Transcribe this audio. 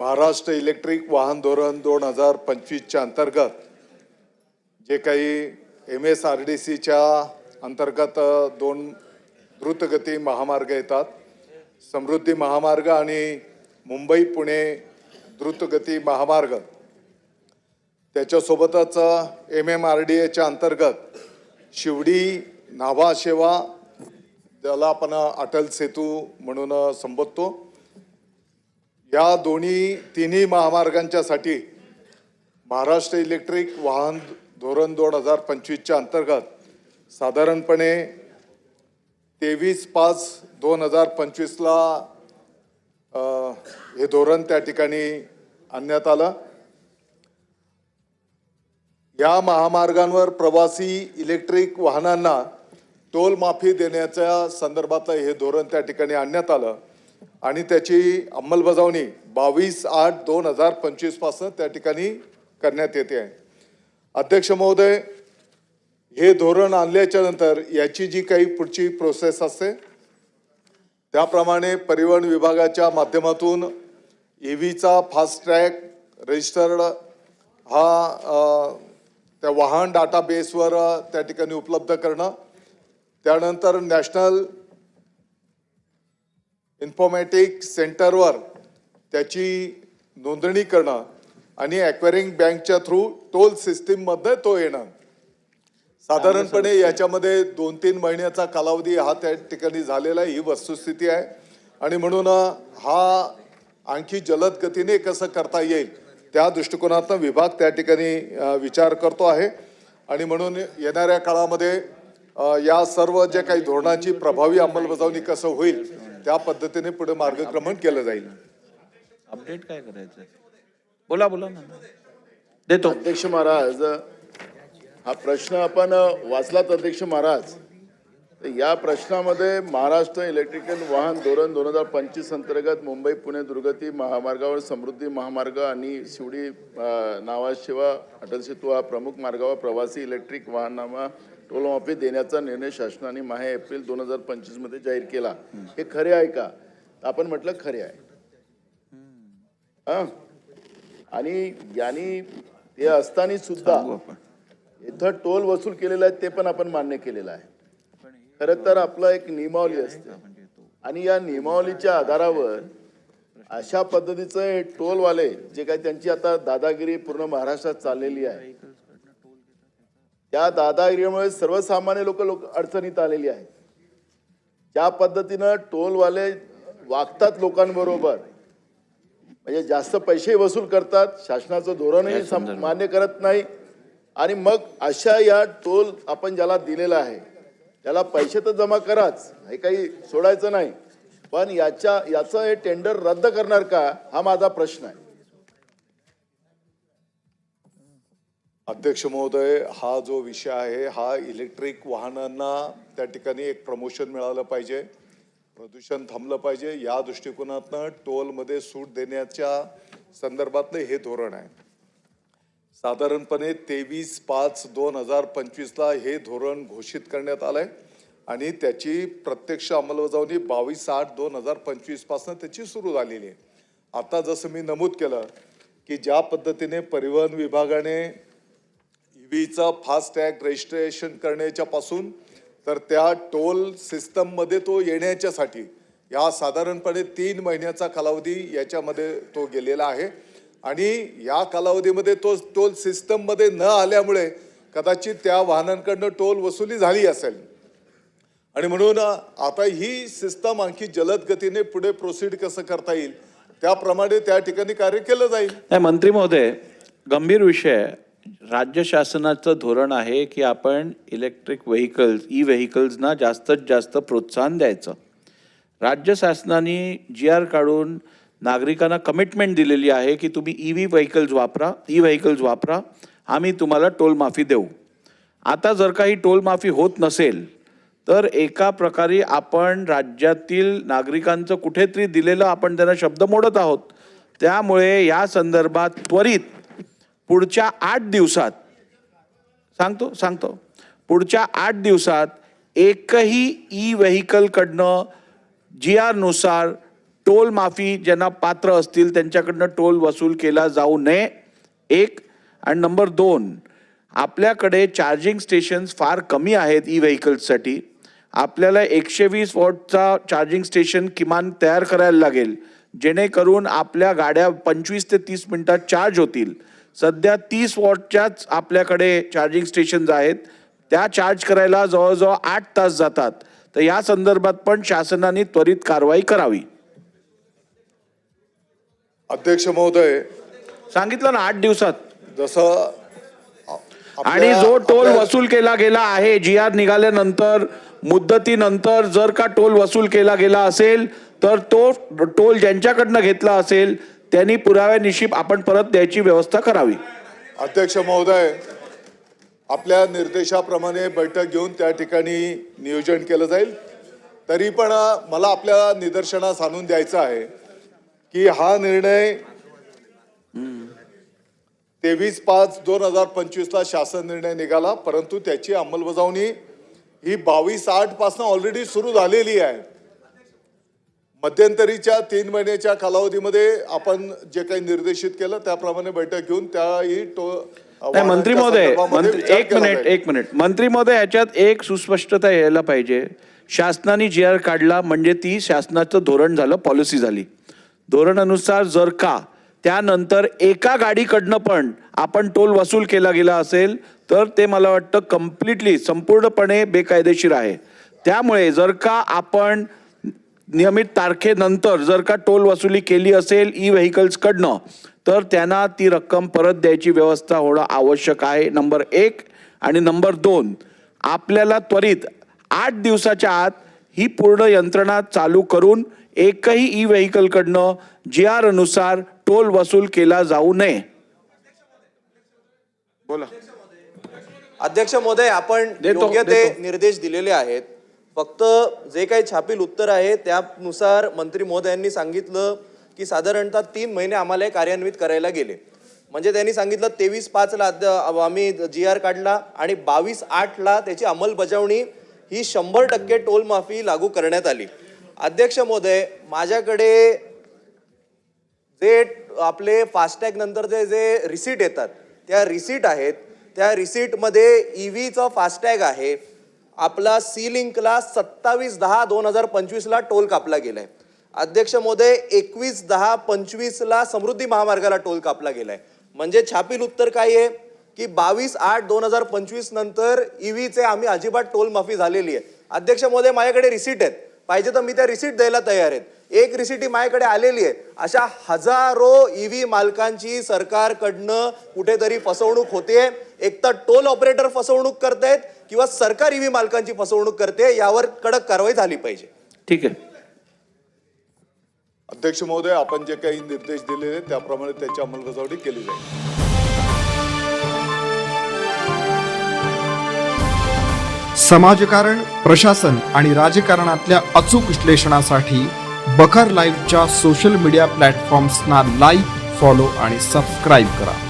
Maharashtra electric वाहन धोरण दोन हजार पंचवीसच्या अंतर्गत जे काही एम एस आर डी सीच्या अंतर्गत दोन द्रुतगती महामार्ग येतात. समृद्धी महामार्ग आणि मुंबई पुणे द्रुतगती महामार्ग. त्याच्यासोबतच एम एम आर डी एच्या अंतर्गत शिवडी नाभाशेवा ज्याला आपण अटल सेतू म्हणून संबोधतो. या दोन्ही तिन्ही महामार्गांच्यासाठी महाराष्ट्र इलेक्ट्रिक वाहन धोरण दोन हजार पंचवीसच्या अंतर्गत साधारणपणे तेवीस पाच दोन हजार पंचवीसला हे धोरण त्या ठिकाणी आणण्यात आलं. या महामार्गांवर प्रवासी इलेक्ट्रिक वाहनांना टोल माफी देण्याच्या संदर्भातलं हे धोरण त्या ठिकाणी आणण्यात आलं. आणि त्याची अंमलबजावणी बावीस आठ दोन हजार पंचवीसपासून त्या ठिकाणी करण्यात येते आहे. अध्यक्ष महोदय हे धोरण आणल्याच्या नंतर याची जी काही पुढची प्रोसेस असते त्याप्रमाणे परिवहन विभागाच्या माध्यमातून ई व्हीचा फास्ट ट्रॅक रजिस्टर्ड हा त्या वाहन डाटा बेसवर त्या ठिकाणी उपलब्ध करणं त्यानंतर नॅशनल इन्फॉर्मॅटिक सेंटरवर त्याची नोंदणी करणं आणि ॲक्वायरिंग बँकच्या थ्रू टोल सिस्टीममध्ये तो येणं. साधारणपणे याच्यामध्ये दोन तीन महिन्याचा कालावधी हा त्या ठिकाणी झालेला आहे ही वस्तुस्थिती आहे. आणि म्हणून हा आणखी जलद गतीने कसं करता येईल त्या दृष्टिकोनातून विभाग त्या ठिकाणी विचार करतो आहे. आणि म्हणून येणाऱ्या काळामध्ये या सर्व जे काही धोरणाची प्रभावी अंमलबजावणी कसं होईल त्या पद्धतीने पुढे मार्गक्रमण केलं जाईल. अपडेट काय करायचं? बोला बोला ना. देतो. अध्यक्ष महाराज हा प्रश्न आपण वाचलात अध्यक्ष महाराज? या प्रश्नामध्ये महाराष्ट्र इलेक्ट्रिकल वाहन धोरण दोन हजार पंचवीस अंतर्गत मुंबई पुणे दुर्गती महामार्गावर समृद्धी महामार्ग आणि शिवडी नावाशिवा अटल सेतू हा प्रमुख मार्गावर प्रवासी इलेक्ट्रिक वाहनांना टोलमाफी देण्याचा निर्णय शासनाने माहे एप्रिल दोन हजार पंचवीसमध्ये जाहीर केला. हे खरे आहे का? आपण म्हटलं खरे आहे. हा? आणि यांनी ते असताना सुद्धा इथं टोल वसूल केलेला आहे ते पण आपण मान्य केलेलं आहे. खरं तर आपलं एक नियमावली असते. आणि या नियमावलीच्या आधारावर अशा पद्धतीचं हे टोलवाले जे काही त्यांची आता दादागिरी पूर्ण महाराष्ट्रात चाललेली आहे त्या दादागिरीमुळे सर्वसामान्य लोक लोक अडचणीत आलेली आहेत. ज्या पद्धतीनं टोलवाले वागतात लोकांबरोबर म्हणजे जास्त पैसे वसूल करतात शासनाचं धोरणही मान्य करत नाही आणि मग अशा या टोल आपण ज्याला दिलेला आहे त्याला पैसे तर जमा कराच हे काही सोडायचं नाही. पण याच्या याचं हे टेंडर रद्द करणार का हा माझा प्रश्न आहे. अध्यक्ष महोदय हा जो विषय आहे हा इलेक्ट्रिक वाहनांना त्या ठिकाणी एक प्रमोशन मिळालं पाहिजे. प्रदूषण थांबलं पाहिजे. या दृष्टिकोनातनं टोलमध्ये सूट देण्याच्या संदर्भातलं हे धोरण आहे. साधारणपणे तेवीस पाच दोन हजार पंचवीसला हे धोरण घोषित करण्यात आलं आहे आणि त्याची प्रत्यक्ष अंमलबजावणी बावीस आठ दोन हजार पंचवीसपासून त्याची सुरू झालेली आहे. आता जसं मी नमूद केलं की ज्या पद्धतीने परिवहन विभागाने ईव्हीचा फास्ट टॅग रजिस्ट्रेशन करण्याच्या पासून तर त्या टोल सिस्टममध्ये तो येण्याच्यासाठी या साधारणपणे तीन महिन्याचा कालावधी याच्यामध्ये तो गेलेला आहे. आणि या कालावधीमध्ये तो टोल सिस्टममध्ये न आल्यामुळे कदाचित त्या वाहनांकडनं टोल वसुली झाली असेल. आणि म्हणून आता ही सिस्टम आणखी जलद गतीने पुढे प्रोसीड कसं करता येईल त्याप्रमाणे त्या ठिकाणी कार्य केलं जाईल. नाही मंत्री महोदय गंभीर विषय आहे. राज्य शासनाचं धोरण आहे की आपण इलेक्ट्रिक व्हेकल्स ई व्हेकल्सना जास्तीत जास्त प्रोत्साहन द्यायचं. राज्य शासनाने जी आर काढून नागरिकांना कमिटमेंट दिलेली आहे की तुम्ही ई व्ही व्हेकल्स वापरा ई व्हेकल्स वापरा आम्ही तुम्हाला टोलमाफी देऊ. आता जर काही टोलमाफी होत नसेल तर एका प्रकारे आपण राज्यातील नागरिकांचं कुठेतरी दिलेलं आपण त्यांना शब्द मोडत आहोत. त्यामुळे या संदर्भात त्वरित पुढच्या आठ दिवसात सांगतो सांगतो. पुढच्या आठ दिवसात एकही ई व्हेकलकडनं जी आरनुसार टोल माफी ज्यांना पात्र असतील त्यांच्याकडनं टोल वसूल केला जाऊ नये. एक. आणि नंबर दोन आपल्याकडे चार्जिंग स्टेशन्स फार कमी आहेत ई व्हेकल्ससाठी आपल्याला एकशे वीस वॉटचा चार्जिंग स्टेशन किमान तयार करायला लागेल. जेणेकरून आपल्या गाड्या पंचवीस ते तीस मिनटात चार्ज होतील. सध्या तीस वॉटच्याच आपल्याकडे चार्जिंग स्टेशन्स आहेत. त्या चार्ज करायला जवळजवळ आठ तास जातात. तर या संदर्भात पण शासनाने त्वरित कारवाई करावी. अध्यक्ष महोदय सांगितलं ना आठ दिवसात. जसं आणि जो टोल वसूल केला गेला आहे जी आर निघाल्यानंतर मुदतीनंतर जर का टोल वसूल केला गेला असेल तर तो टोल ज्यांच्याकडनं घेतला असेल त्यांनी पुराव्यानिशी आपण परत द्यायची व्यवस्था करावी. अध्यक्ष महोदय आपल्या निर्देशाप्रमाणे बैठक घेऊन त्या ठिकाणी नियोजन केलं जाईल. तरी पण मला आपल्या निदर्शनास आणून द्यायचं आहे की हा निर्णय तेवीस पाच दोन हजार पंचवीसला शासन निर्णय निघाला परंतु त्याची अंमलबजावणी ही बावीस आठपासून ऑलरेडी सुरू झालेली आहे. मध्यंतरीच्या तीन महिन्याच्या कालावधीमध्ये आपण जे काही निर्देशित केलं त्याप्रमाणे बैठक घेऊन त्याही तो नाही मंत्री महोदय मंत्री एक मिनिट. एक मिनिट. मंत्री महोदय याच्यात एक सुस्पष्टता यायला पाहिजे. शासनाने जी आर काढला म्हणजे ती शासनाचं धोरण झालं पॉलिसी झाली. धोरणानुसार जर का त्यानंतर एका गाडीकडनं पण आपण टोल वसूल केला गेला असेल तर ते मला वाटतं कम्प्लिटली संपूर्णपणे बेकायदेशीर आहे. त्यामुळे जर का आपण नियमित तारखेनंतर जर का टोल वसुली केली असेल ई व्हेकल्सकडनं तर त्यांना ती रक्कम परत द्यायची व्यवस्था होणं आवश्यक आहे. नंबर एक आणि नंबर दोन आपल्याला त्वरित आठ दिवसाच्या आत ही पूर्ण यंत्रणा चालू करून एकही ई व्हेकलकडनं जी आर अनुसार टोल वसूल केला जाऊ नये. बोला. अध्यक्ष महोदय आपण देतो, योग्य ते. निर्देश दिलेले आहेत. फक्त जे काही छापील उत्तर आहे त्यानुसार मंत्री महोदयांनी सांगितलं की साधारणतः तीन महिने आम्हाला हे कार्यान्वित करायला गेले. म्हणजे त्यांनी सांगितलं तेवीस पाचला आम्ही जी आर काढला आणि बावीस आठला त्याची अंमलबजावणी ही शंभर टक्के टोल माफी लागू करण्यात आली. अध्यक्ष महोदय माझ्याकडे जे आपले फास्टॅग नंतरचे जे रिसीट येतात त्या रिसीट आहेत त्या रिसीटमध्ये ई व्हीचं फास्टॅग आहे आपला सी लिंकला सत्तावीस दहा दोन हजार पंचवीसला टोल कापला गेलाय. अध्यक्ष मोदय एकवीस दहा पंचवीसला समृद्धी महामार्गाला टोल कापला गेलाय. म्हणजे छापील उत्तर काय आहे? की बावीस आठ दोन हजार पंचवीस नंतर ईव्हीचे आम्ही अजिबात टोल माफी झालेली आहे. अध्यक्ष मोदय माझ्याकडे रिसीट आहेत. पाहिजे तर मी त्या रिसीट द्यायला तयार आहेत. एक रिसीट ही माझ्याकडे आलेली आहे. अशा हजारो ईव्ही मालकांची सरकारकडनं कुठेतरी फसवणूक होते. एक तर टोल ऑपरेटर फसवणूक करतायत. किंवा सरकार ईव्ही मालकांची फसवणूक करते यावर कडक कारवाई झाली पाहिजे. ठीक आहे. अध्यक्ष महोदय आपण जे काही निर्देश दिलेले त्याप्रमाणे त्याची अंमलबजावणी केली जाईल. समाजकारण प्रशासन आणि राजकारणातल्या अचूक विश्लेषणासाठी बखर लाईव्हच्या सोशल मीडिया प्लॅटफॉर्म्सना लाईक फॉलो आणि सबस्क्राईब करा.